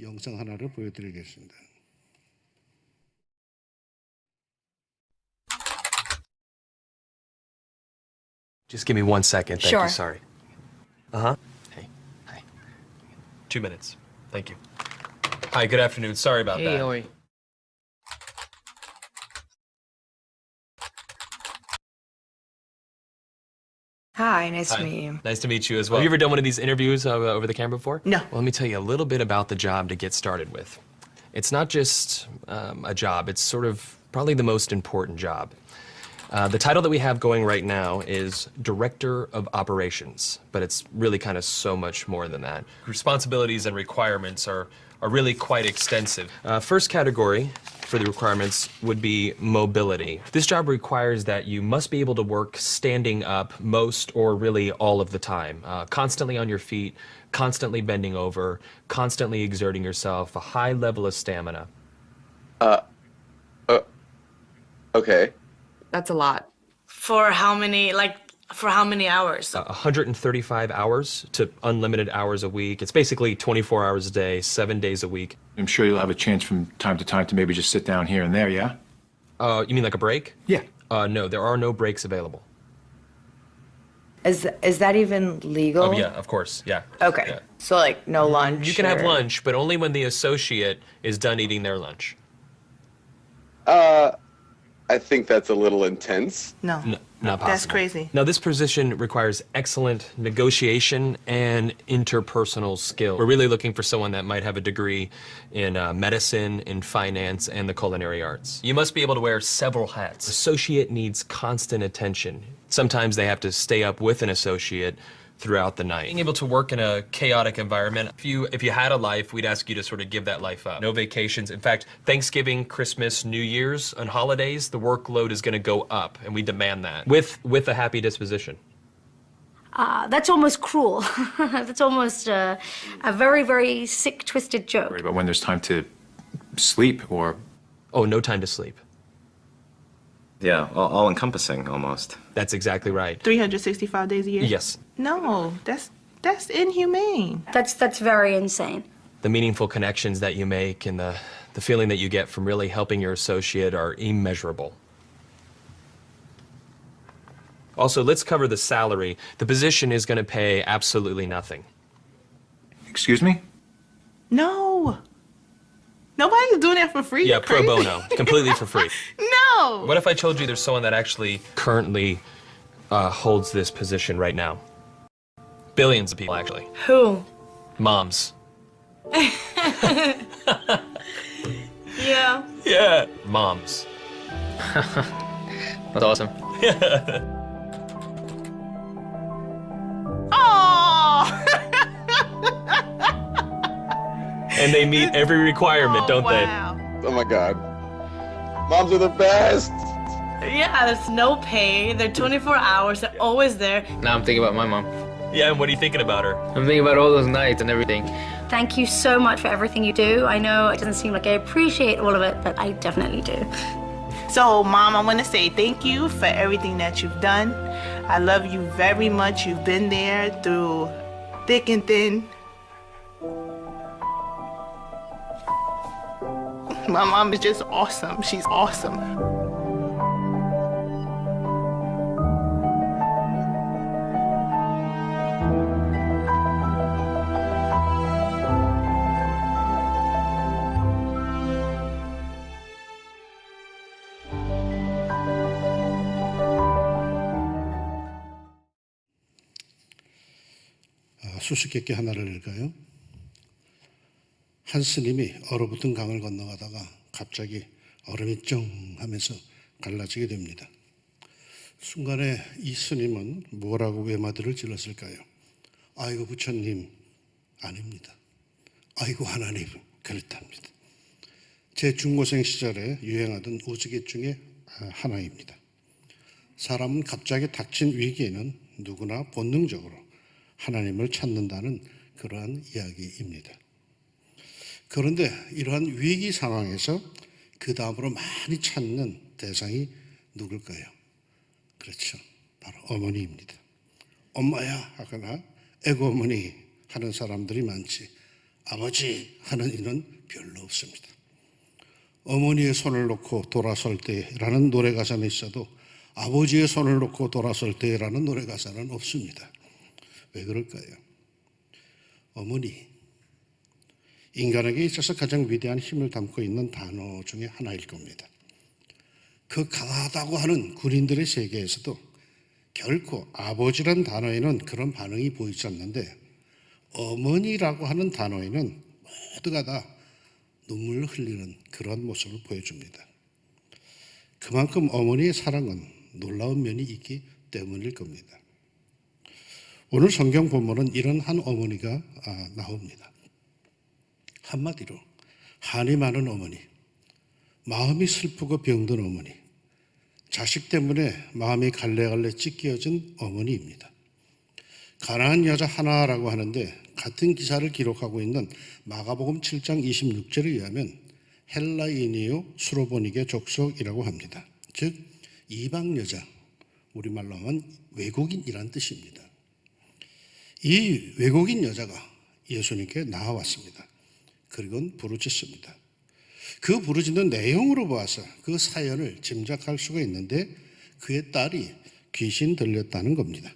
영상 하나를 보여드리겠습니다. Just give me one second. Thank Sure. you. Sorry. Uh huh. Hey. Hi. Two minutes. Thank you. Hi. Good afternoon. Sorry about Hey, that. how are Hi, nice Hi. to meet you. Nice to meet you as well. Have you ever done one of these interviews uh, over the camera before? No. Well, let me tell you a little bit about the job to get started with. It's not just um, a job, it's sort of probably the most important job. Uh, the title that we have going right now is Director of Operations, but it's really kind of so much more than that. Responsibilities and requirements are, are really quite extensive. Uh, first category for the requirements would be mobility. This job requires that you must be able to work standing up most or really all of the time, uh, constantly on your feet, constantly bending over, constantly exerting yourself, a high level of stamina. Uh, okay. That's a lot. For how many, like, for how many hours? 135 hours to unlimited hours a week. It's basically 24 hours a day, seven days a week. I'm sure you'll have a chance from time to time to maybe just sit down here and there, yeah? Uh, you mean like a break? Yeah. Uh, no, there are no breaks available. Is is that even legal? Oh, yeah, of course, yeah. Okay. Yeah. So like no lunch. You can have lunch, but only when the associate is done eating their lunch. Uh, I think that's a little intense. No. N- not possible. That's crazy. Now, this position requires excellent negotiation and interpersonal skill. We're really looking for someone that might have a degree in uh, medicine, in finance, and the culinary arts. You must be able to wear several hats. Associate needs constant attention. Sometimes they have to stay up with an associate throughout the night. Being able to work in a chaotic environment, if you if you had a life, we'd ask you to sort of give that life up. No vacations. In fact, Thanksgiving, Christmas, New Year's, and holidays, the workload is going to go up, and we demand that with with a happy disposition. Uh, that's almost cruel. that's almost uh, a very, very sick, twisted joke. Worry about when there's time to sleep or Oh, no time to sleep. Yeah, all, all encompassing almost. That's exactly right. 365 days a year? Yes. No, that's that's inhumane. That's that's very insane. The meaningful connections that you make and the, the feeling that you get from really helping your associate are immeasurable. Also, let's cover the salary. The position is going to pay absolutely nothing. excuse me? No. Nobody's doing that for free. Yeah, pro bono, completely for free. No. What if I told you there's someone that actually currently uh, holds this position right now? Billions of people, actually. Who? Moms. Yeah. Yeah. Moms. That's awesome. Oh. And they meet every requirement, Oh, don't wow. Oh my god. Moms are the best. Yeah, there's no pay. They're 24 hours. They're always there. Now I'm thinking about my mom. They? Yeah, and what are you thinking about her? I'm thinking about all those nights and everything. Thank you so much for everything you do. I know it doesn't seem like I appreciate all of it, but I definitely do. So, Mom, I want to say thank you for everything that you've done. I love you very much. You've been there through thick and thin. My mom is just awesome. She's awesome. 수수께끼 하나를 읽어요. 한 스님이 얼어붙은 강을 건너가다가 갑자기 얼음이 쩡 하면서 갈라지게 됩니다. 순간에 이 스님은 뭐라고 외마디를 질렀을까요? 아이고 부처님 아닙니다. 아이고 하나님 그렇답니다. 제 중고생 시절에 유행하던 우스갯 중에 하나입니다. 사람은 갑자기 닥친 위기에는 누구나 본능적으로 하나님을 찾는다는 그러한 이야기입니다. 그런데 이러한 위기 상황에서 그 다음으로 많이 찾는 대상이 누굴까요? 그렇죠. 바로 어머니입니다. 엄마야 하거나 애고 어머니 하는 사람들이 많지. 아버지 하는 이는 별로 없습니다. 어머니의 손을 놓고 돌아설 때라는 노래 가사는 있어도 아버지의 손을 놓고 돌아설 때라는 노래 가사는 없습니다. 왜 그럴까요? 어머니, 인간에게 있어서 가장 위대한 힘을 담고 있는 단어 중에 하나일 겁니다. 그 강하다고 하는 군인들의 세계에서도 결코 아버지란 단어에는 그런 반응이 보이지 않는데 어머니라고 하는 단어에는 모두가 다 눈물을 흘리는 그런 모습을 보여줍니다. 그만큼 어머니의 사랑은 놀라운 면이 있기 때문일 겁니다. 오늘 성경 본문은 이런 한 어머니가 아, 나옵니다. 한마디로 한이 많은 어머니, 마음이 슬프고 병든 어머니, 자식 때문에 마음이 갈래갈래 찢겨진 어머니입니다. 가난한 여자 하나라고 하는데 같은 기사를 기록하고 있는 마가복음 7장 26절에 의하면 헬라인이요 수로보닉의 족속이라고 합니다. 즉 이방 여자 우리말로 하면 외국인이란 뜻입니다. 이 외국인 여자가 예수님께 나와왔습니다. 그리고 부르짖습니다. 그 부르짖는 내용으로 봐서 그 사연을 짐작할 수가 있는데 그의 딸이 귀신 들렸다는 겁니다.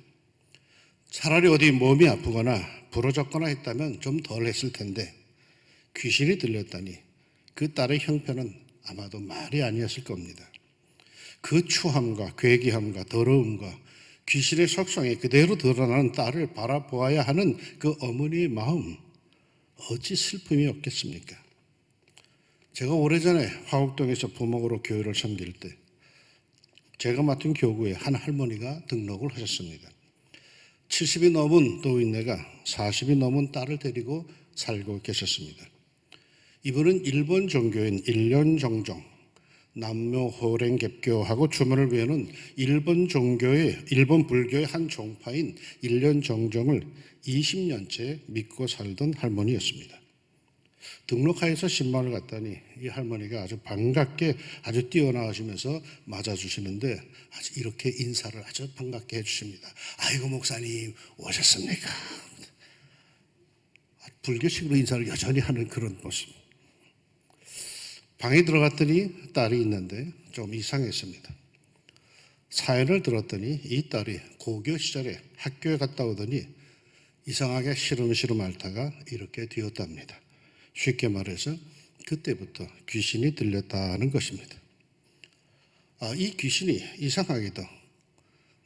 차라리 어디 몸이 아프거나 부러졌거나 했다면 좀 덜 했을 텐데 귀신이 들렸다니 그 딸의 형편은 아마도 말이 아니었을 겁니다. 그 추함과 괴기함과 더러움과 귀신의 속성이 그대로 드러나는 딸을 바라보아야 하는 그 어머니의 마음 어찌 슬픔이 없겠습니까? 제가 오래전에 화곡동에서 부목으로 교회를 섬길 때 제가 맡은 교구에 한 할머니가 등록을 하셨습니다. 70이 넘은 노인네가 40이 넘은 딸을 데리고 살고 계셨습니다. 이분은 일본 종교인 일련 정종, 남묘 호랭개교하고 주문을 위하는 일본 종교의 일본 불교의 한 종파인 일련정종을 20년째 믿고 살던 할머니였습니다. 등록하여서 신방을 갔더니 이 할머니가 아주 반갑게 아주 뛰어나오시면서 맞아주시는데 아주 이렇게 인사를 아주 반갑게 해주십니다. 아이고 목사님 오셨습니까? 불교식으로 인사를 여전히 하는 그런 모습. 방에 들어갔더니 딸이 있는데 좀 이상했습니다. 사연을 들었더니 이 딸이 고교 시절에 학교에 갔다 오더니 이상하게 시름시름 앓다가 이렇게 되었답니다. 쉽게 말해서 그때부터 귀신이 들렸다는 것입니다. 아, 이 귀신이 이상하게도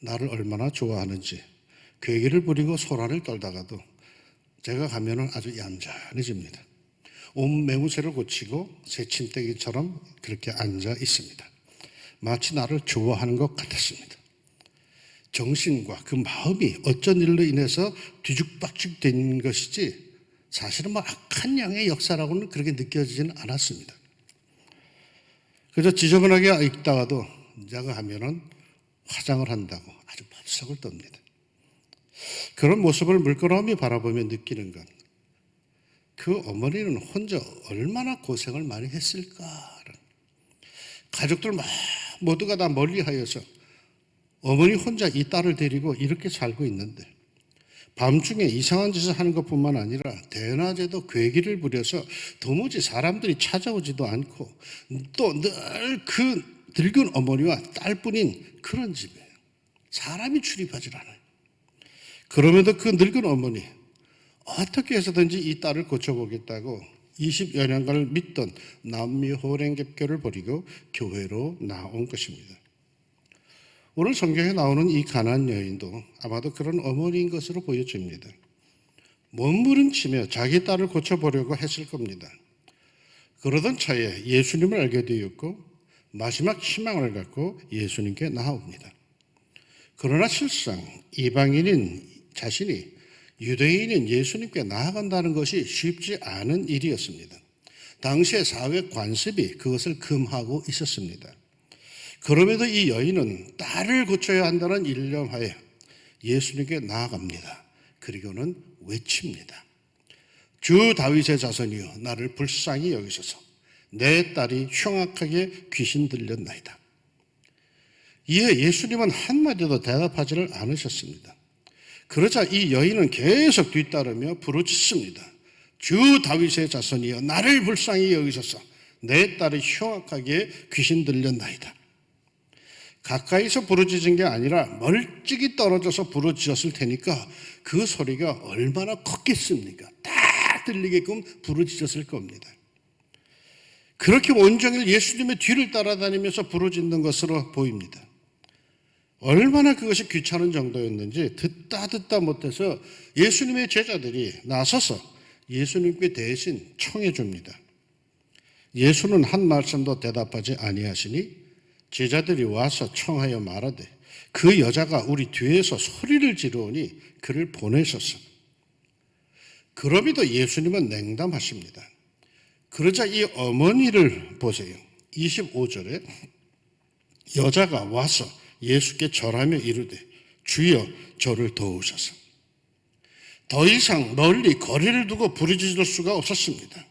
나를 얼마나 좋아하는지 괴기를 부리고 소란을 떨다가도 제가 가면은 아주 얌전해집니다. 온 매무새를 고치고 새 침대기처럼 그렇게 앉아 있습니다. 마치 나를 좋아하는 것 같았습니다. 정신과 그 마음이 어쩐 일로 인해서 뒤죽박죽 된 것이지 사실은 뭐 악한 양의 역사라고는 그렇게 느껴지지는 않았습니다. 그래서 지저분하게 있다가도 내가 하면은 화장을 한다고 아주 법석을 떱니다. 그런 모습을 물끄러미 바라보며 느끼는 것. 그 어머니는 혼자 얼마나 고생을 많이 했을까. 가족들 막 모두가 다 멀리 하여서 어머니 혼자 이 딸을 데리고 이렇게 살고 있는데 밤중에 이상한 짓을 하는 것뿐만 아니라 대낮에도 괴기를 부려서 도무지 사람들이 찾아오지도 않고 또 늘 그 늙은 어머니와 딸뿐인 그런 집이에요. 사람이 출입하지 않아요. 그럼에도 그 늙은 어머니 어떻게 해서든지 이 딸을 고쳐보겠다고 20여 년간을 믿던 남미 호랭개교를 버리고 교회로 나온 것입니다. 오늘 성경에 나오는 이 가난 여인도 아마도 그런 어머니인 것으로 보여집니다. 몸부림치며 자기 딸을 고쳐보려고 했을 겁니다. 그러던 차에 예수님을 알게 되었고 마지막 희망을 갖고 예수님께 나옵니다. 그러나 실상 이방인인 자신이 유대인인 예수님께 나아간다는 것이 쉽지 않은 일이었습니다. 당시의 사회 관습이 그것을 금하고 있었습니다. 그럼에도 이 여인은 딸을 고쳐야 한다는 일념하에 예수님께 나아갑니다. 그리고는 외칩니다. 주 다윗의 자손이여 나를 불쌍히 여기소서 내 딸이 흉악하게 귀신 들렸나이다. 이에 예수님은 한마디도 대답하지를 않으셨습니다. 그러자 이 여인은 계속 뒤따르며 부르짖습니다. 주 다윗의 자손이여 나를 불쌍히 여기소서 내 딸이 흉악하게 귀신 들렸나이다. 가까이서 부르짖은 게 아니라 멀찍이 떨어져서 부르짖었을 테니까 그 소리가 얼마나 컸겠습니까? 다 들리게끔 부르짖었을 겁니다. 그렇게 온종일 예수님의 뒤를 따라다니면서 부르짖는 것으로 보입니다. 얼마나 그것이 귀찮은 정도였는지 듣다 듣다 못해서 예수님의 제자들이 나서서 예수님께 대신 청해 줍니다. 예수는 한 말씀도 대답하지 아니하시니 제자들이 와서 청하여 말하되 그 여자가 우리 뒤에서 소리를 지르오니 그를 보내셨어. 그럼에도 예수님은 냉담하십니다. 그러자 이 어머니를 보세요. 25절에 여자가 와서 예수께 절하며 이르되 주여 저를 도우소서. 더 이상 멀리 거리를 두고 부르짖을 수가 없었습니다.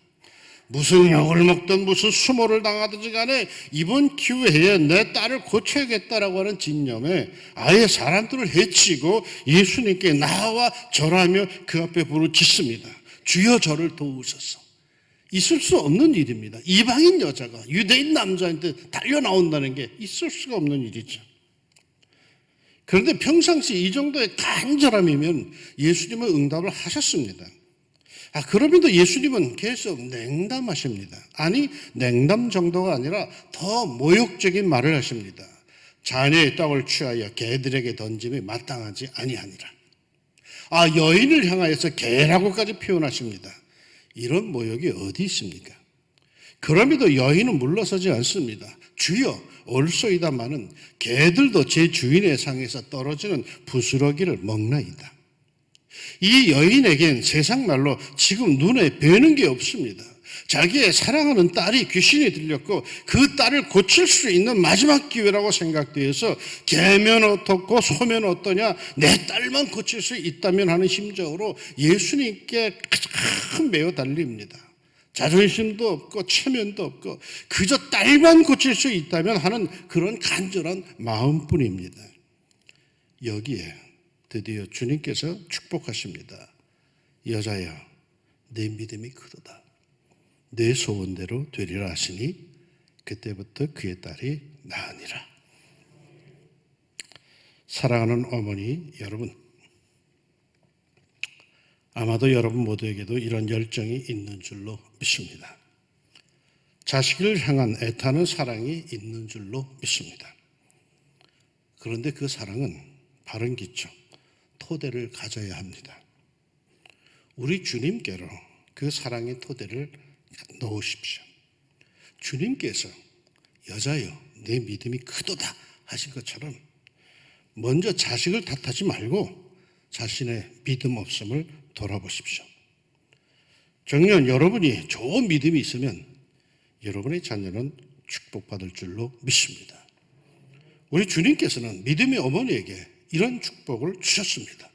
무슨 욕을 먹든 무슨 수모를 당하든지 간에 이번 기회에 내 딸을 고쳐야겠다라고 하는 진념에 아예 사람들을 해치고 예수님께 나와 절하며 그 앞에 부르짖습니다. 주여 저를 도우소서. 있을 수 없는 일입니다. 이방인 여자가 유대인 남자한테 달려 나온다는 게 있을 수가 없는 일이죠. 그런데 평상시 이 정도의 간절함이면 예수님은 응답을 하셨습니다. 아, 그럼에도 예수님은 계속 냉담하십니다. 아니, 냉담 정도가 아니라 더 모욕적인 말을 하십니다. 자녀의 떡을 취하여 개들에게 던짐이 마땅하지 아니하니라. 아, 여인을 향하여서 개라고까지 표현하십니다. 이런 모욕이 어디 있습니까? 그럼에도 여인은 물러서지 않습니다. 주여 올소이다마는 개들도 제 주인의 상에서 떨어지는 부스러기를 먹나이다. 이 여인에겐 세상 말로 지금 눈에 뵈는 게 없습니다. 자기의 사랑하는 딸이 귀신이 들렸고 그 딸을 고칠 수 있는 마지막 기회라고 생각되어서 개면 어떻고 소면 어떠냐 내 딸만 고칠 수 있다면 하는 심정으로 예수님께 가장 매어 달립니다. 자존심도 없고 체면도 없고 그저 딸만 고칠 수 있다면 하는 그런 간절한 마음뿐입니다. 여기에 드디어 주님께서 축복하십니다. 여자야, 내 믿음이 크도다. 내 소원대로 되리라 하시니 그때부터 그의 딸이 나으니라. 사랑하는 어머니 여러분, 아마도 여러분 모두에게도 이런 열정이 있는 줄로 믿습니다. 자식을 향한 애타는 사랑이 있는 줄로 믿습니다. 그런데 그 사랑은 바른 기초, 토대를 가져야 합니다. 우리 주님께로 그 사랑의 토대를 놓으십시오. 주님께서 여자여 내 믿음이 크도다 하신 것처럼 먼저 자식을 탓하지 말고 자신의 믿음 없음을 돌아보십시오. 정녕 여러분이 좋은 믿음이 있으면 여러분의 자녀는 축복받을 줄로 믿습니다. 우리 주님께서는 믿음의 어머니에게 이런 축복을 주셨습니다.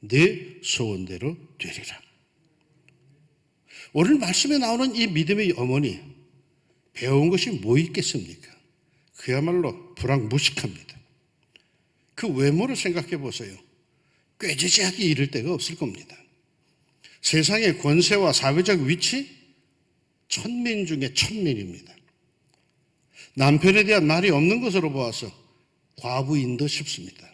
내 소원대로 되리라. 오늘 말씀에 나오는 이 믿음의 어머니 배운 것이 뭐 있겠습니까? 그야말로 불황무식합니다. 그 외모를 생각해 보세요. 꾀지지하기 이를 데가 없을 겁니다. 세상의 권세와 사회적 위치 천민 중에 천민입니다. 남편에 대한 말이 없는 것으로 보아서 과부인 듯 싶습니다.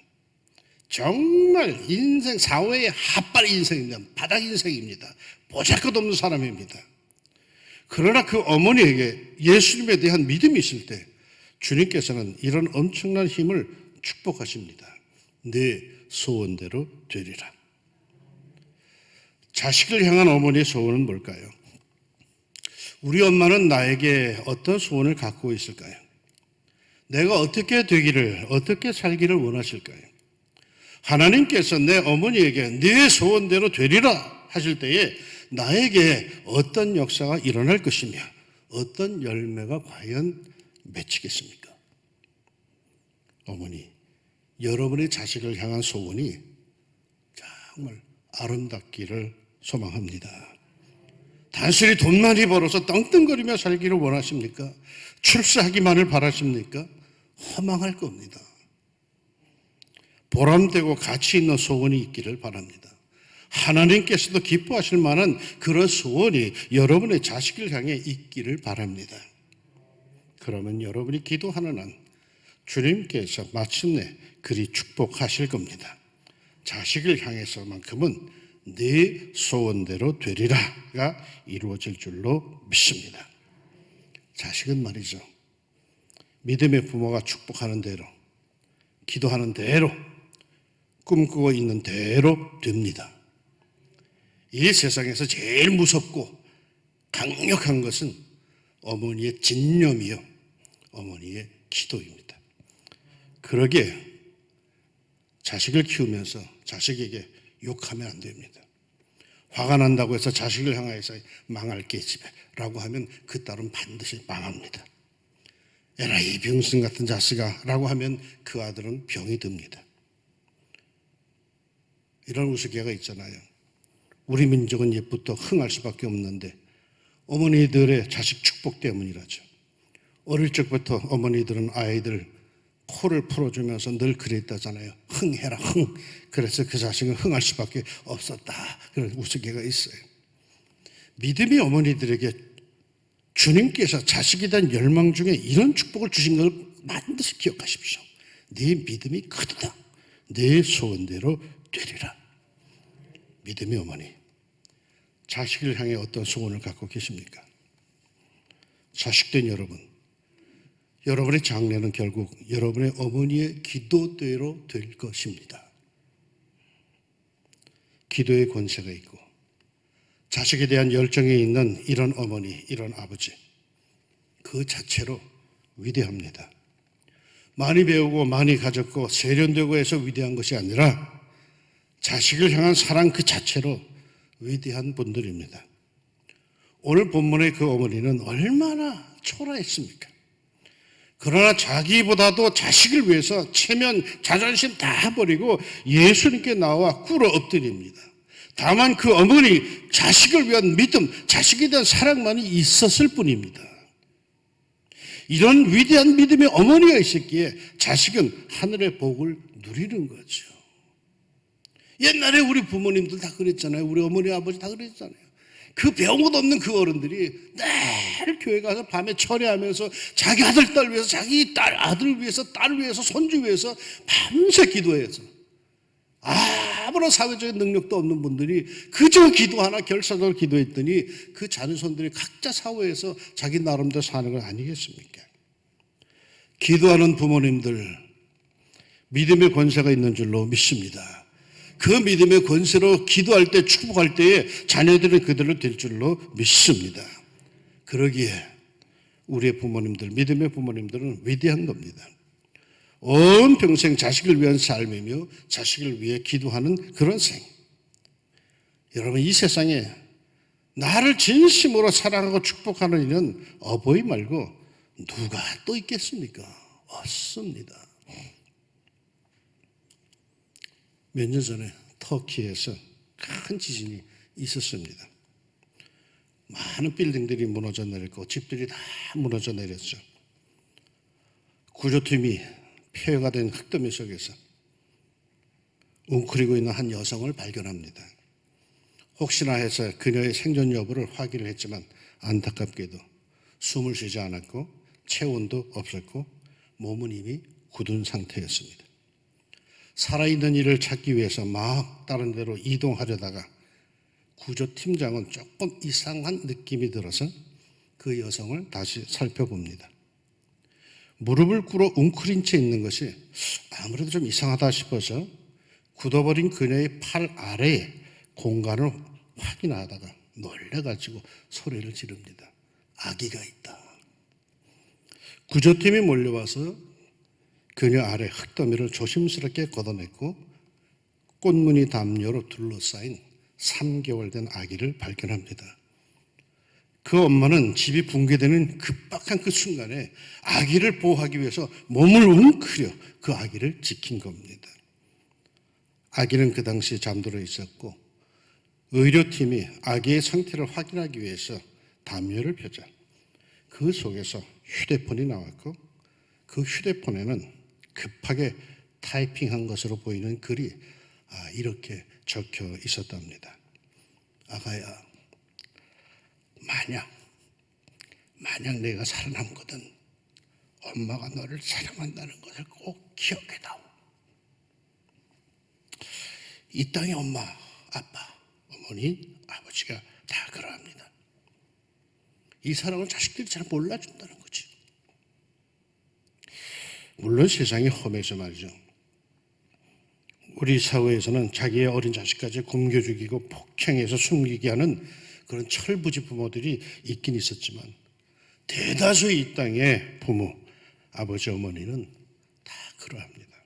정말 인생 사회의 핫발 인생입니다. 바닥 인생입니다. 보잘 것 없는 사람입니다. 그러나 그 어머니에게 예수님에 대한 믿음이 있을 때 주님께서는 이런 엄청난 힘을 축복하십니다. 내 소원대로 되리라. 자식을 향한 어머니의 소원은 뭘까요? 우리 엄마는 나에게 어떤 소원을 갖고 있을까요? 내가 어떻게 되기를, 어떻게 살기를 원하실까요? 하나님께서 내 어머니에게 네 소원대로 되리라 하실 때에 나에게 어떤 역사가 일어날 것이며 어떤 열매가 과연 맺히겠습니까? 어머니, 여러분의 자식을 향한 소원이 정말 아름답기를 소망합니다. 단순히 돈 많이 벌어서 떵떵거리며 살기를 원하십니까? 출세하기만을 바라십니까? 허망할 겁니다. 보람되고 가치 있는 소원이 있기를 바랍니다. 하나님께서도 기뻐하실 만한 그런 소원이 여러분의 자식을 향해 있기를 바랍니다. 그러면 여러분이 기도하는 한 주님께서 마침내 그리 축복하실 겁니다. 자식을 향해서만큼은 네 소원대로 되리라가 이루어질 줄로 믿습니다. 자식은 말이죠. 믿음의 부모가 축복하는 대로, 기도하는 대로, 꿈꾸고 있는 대로 됩니다. 이 세상에서 제일 무섭고 강력한 것은 어머니의 진념이요. 어머니의 기도입니다. 그러기에 자식을 키우면서 자식에게 욕하면 안 됩니다. 화가 난다고 해서 자식을 향하여서 망할 게 집에 라고 하면 그 딸은 반드시 망합니다. 에라 이 병신 같은 자식아 라고 하면 그 아들은 병이 듭니다. 이런 우스개가 있잖아요. 우리 민족은 옛부터 흥할 수밖에 없는데 어머니들의 자식 축복 때문이라죠. 어릴 적부터 어머니들은 아이들 코를 풀어주면서 늘 그랬다잖아요. 흥해라 흥. 그래서 그 자식은 흥할 수밖에 없었다. 그런 우스개가 있어요. 믿음의 어머니들에게 주님께서 자식에 대한 열망 중에 이런 축복을 주신 걸 반드시 기억하십시오. 네 믿음이 크다. 내 소원대로 되리라. 믿음의 어머니. 자식을 향해 어떤 소원을 갖고 계십니까? 자식된 여러분. 여러분의 장래는 결국 여러분의 어머니의 기도대로 될 것입니다. 기도의 권세가 있고 자식에 대한 열정이 있는 이런 어머니, 이런 아버지 그 자체로 위대합니다. 많이 배우고 많이 가졌고 세련되고 해서 위대한 것이 아니라 자식을 향한 사랑 그 자체로 위대한 분들입니다. 오늘 본문의 그 어머니는 얼마나 초라했습니까? 그러나 자기보다도 자식을 위해서 체면, 자존심 다 버리고 예수님께 나와 꿇어 엎드립니다. 다만 그 어머니 자식을 위한 믿음, 자식에 대한 사랑만이 있었을 뿐입니다. 이런 위대한 믿음의 어머니가 있었기에 자식은 하늘의 복을 누리는 거죠. 옛날에 우리 부모님들 다 그랬잖아요. 우리 어머니, 아버지 다 그랬잖아요. 그것 없는 그 어른들이 늘 교회 가서 밤에 철회하면서 자기 아들, 딸 위해서, 자기 딸, 아들 위해서, 딸 위해서, 손주 위해서 밤새 기도해서 아무런 사회적인 능력도 없는 분들이 그저 기도 하나 결사적으로 기도했더니 그 자녀손들이 각자 사회에서 자기 나름대로 사는 건 아니겠습니까? 기도하는 부모님들 믿음의 권세가 있는 줄로 믿습니다. 그 믿음의 권세로 기도할 때 축복할 때에 자녀들은 그대로 될 줄로 믿습니다. 그러기에 우리의 부모님들 믿음의 부모님들은 위대한 겁니다. 온 평생 자식을 위한 삶이며 자식을 위해 기도하는 그런 생. 여러분 이 세상에 나를 진심으로 사랑하고 축복하는 이는 어버이 말고 누가 또 있겠습니까? 없습니다. 몇 년 전에 터키에서 큰 지진이 있었습니다. 많은 빌딩들이 무너져 내렸고 집들이 다 무너져 내렸죠. 구조팀이 폐허가 된 흙더미 속에서 웅크리고 있는 한 여성을 발견합니다. 혹시나 해서 그녀의 생존 여부를 확인을 했지만 안타깝게도 숨을 쉬지 않았고 체온도 없었고 몸은 이미 굳은 상태였습니다. 살아있는 이를 찾기 위해서 막 다른 데로 이동하려다가 구조팀장은 조금 이상한 느낌이 들어서 그 여성을 다시 살펴봅니다. 무릎을 꿇어 웅크린 채 있는 것이 아무래도 좀 이상하다 싶어서 굳어버린 그녀의 팔 아래에 공간을 확인하다가 놀래가지고 소리를 지릅니다. 아기가 있다. 구조팀이 몰려와서 그녀 아래 흙더미를 조심스럽게 걷어냈고 꽃무늬 담요로 둘러싸인 3개월 된 아기를 발견합니다. 그 엄마는 집이 붕괴되는 급박한 그 순간에 아기를 보호하기 위해서 몸을 웅크려 그 아기를 지킨 겁니다. 아기는 그 당시 잠들어 있었고 의료팀이 아기의 상태를 확인하기 위해서 담요를 펴자 그 속에서 휴대폰이 나왔고 그 휴대폰에는 급하게 타이핑한 것으로 보이는 글이 아, 이렇게 적혀 있었답니다. 아가야, 만약 만약 내가 살아남거든 엄마가 너를 사랑한다는 것을 꼭 기억해다오. 이 땅의 엄마, 아빠, 어머니, 아버지가 다 그러합니다. 이 사랑을 자식들이 잘 몰라준다는 거지. 물론 세상이 험해서 말이죠. 우리 사회에서는 자기의 어린 자식까지 굶겨 죽이고 폭행해서 숨기게 하는 그런 철부지 부모들이 있긴 있었지만 대다수의 이 땅의 부모, 아버지, 어머니는 다 그러합니다.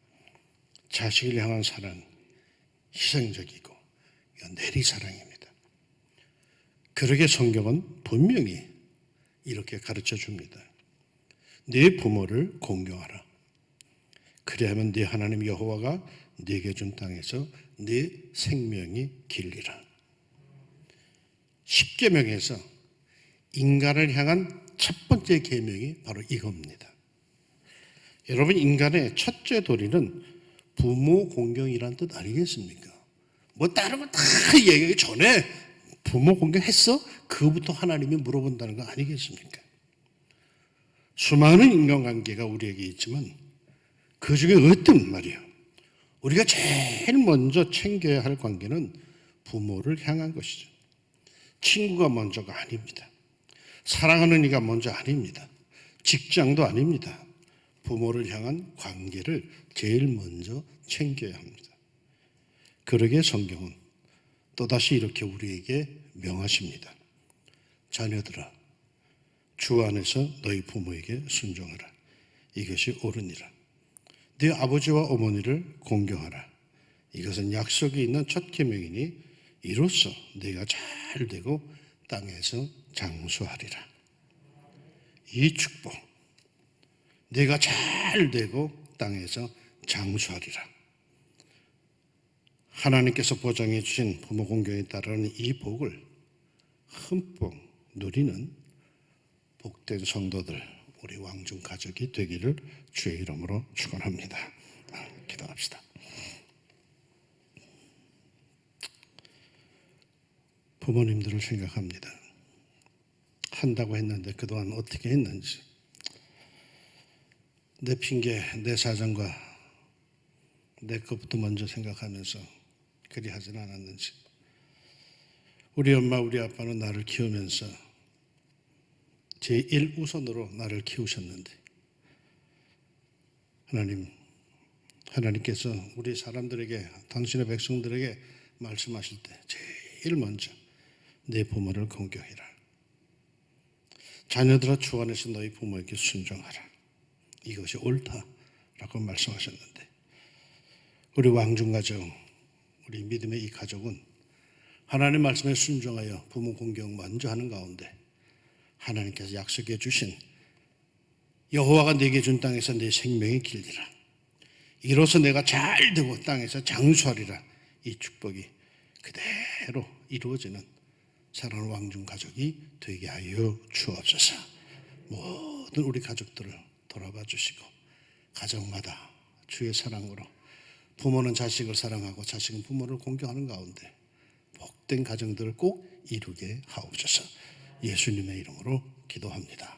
자식을 향한 사랑, 희생적이고 내리사랑입니다. 그러게 성경은 분명히 이렇게 가르쳐 줍니다. 네 부모를 공경하라. 그리하면 네 하나님 여호와가 네게 준 땅에서 네 생명이 길리라. 십계명에서 인간을 향한 첫 번째 계명이 바로 이겁니다. 여러분 인간의 첫째 도리는 부모 공경이란 뜻 아니겠습니까? 뭐 다른 거 다 얘기하기 전에 부모 공경했어? 그부터 하나님이 물어본다는 거 아니겠습니까? 수많은 인간관계가 우리에게 있지만 그 중에 어떤 말이요? 우리가 제일 먼저 챙겨야 할 관계는 부모를 향한 것이죠. 친구가 먼저가 아닙니다. 사랑하는 이가 먼저 아닙니다. 직장도 아닙니다. 부모를 향한 관계를 제일 먼저 챙겨야 합니다. 그러게 성경은 또다시 이렇게 우리에게 명하십니다. 자녀들아, 주 안에서 너희 부모에게 순종하라. 이것이 옳으니라. 네 아버지와 어머니를 공경하라. 이것은 약속이 있는 첫 계명이니 이로써 네가 잘 되고 땅에서 장수하리라. 이 축복, 네가 잘 되고 땅에서 장수하리라. 하나님께서 보장해 주신 부모 공경에 따르는 이 복을 흠뻑 누리는 복된 성도들, 우리 왕중 가족이 되기를 주의 이름으로 축원합니다. 아, 기도합시다. 부모님들을 생각합니다. 한다고 했는데 그동안 어떻게 했는지 내 핑계, 내 사정과 내 것부터 먼저 생각하면서 그리 하진 않았는지 우리 엄마, 우리 아빠는 나를 키우면서 제1 우선으로 나를 키우셨는데 하나님 하나님께서 우리 사람들에게 당신의 백성들에게 말씀하실 때 제일 먼저 내 부모를 공경해라. 자녀들아 주 안에서 너희 부모에게 순종하라. 이것이 옳다라고 말씀하셨는데 우리 왕중 가정, 우리 믿음의 이 가족은 하나님 말씀에 순종하여 부모 공경 먼저 하는 가운데 하나님께서 약속해 주신 여호와가 내게 준 땅에서 내 생명이 길리라. 이로써 내가 잘 되고 땅에서 장수하리라. 이 축복이 그대로 이루어지는 사랑하는 왕중 가족이 되게 하여 주옵소서. 모든 우리 가족들을 돌아봐 주시고 가정마다 주의 사랑으로 부모는 자식을 사랑하고 자식은 부모를 공경하는 가운데 복된 가정들을 꼭 이루게 하옵소서. 예수님의 이름으로 기도합니다.